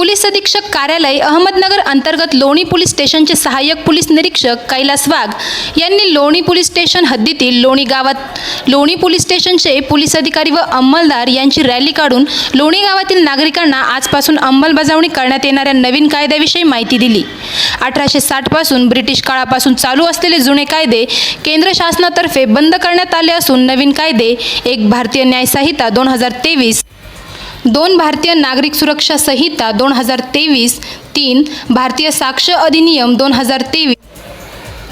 Police अधीक्षक कार्यालय अहमदनगर अंतर्गत लोणी पोलीस स्टेशनचे सहाय्यक पोलीस निरीक्षक कैलास वाघ यांनी लोणी पोलीस स्टेशन हद्दीतील लोणी गावात लोणी पोलीस स्टेशनचे पोलीस अधिकारी व अंमलदार यांची रॅली काढून लोणी गावातील नागरिकांना आजपासून अंमलबजावणी करण्यात येणाऱ्या नवीन कायद्याविषयी माहिती दिली. अठराशे साठपासून ब्रिटिश काळापासून चालू असलेले जुने कायदे केंद्र शासनातर्फे बंद करण्यात आले असून नवीन कायदे एक भारतीय न्यायसंहिता दोन हजार तेवीस दोन भारतीय नागरिक सुरक्षा संहिता दोन हजार तेवीस तीन भारतीय साक्ष अधिनियम दोन हजार तेवीस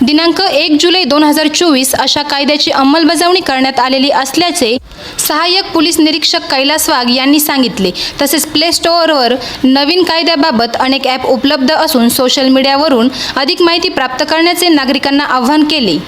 दिनांक एक जुलै दोन हजार चोवीस अशा कायद्याची अंमलबजावणी करण्यात आलेली असल्याचे सहाय्यक पोलीस निरीक्षक कैलास वाघ यांनी सांगितले. तसेच प्ले स्टोअरवर नवीन कायद्याबाबत अनेक ॲप उपलब्ध असून सोशल मीडियावरून अधिक माहिती प्राप्त करण्याचे नागरिकांना आवाहन केले.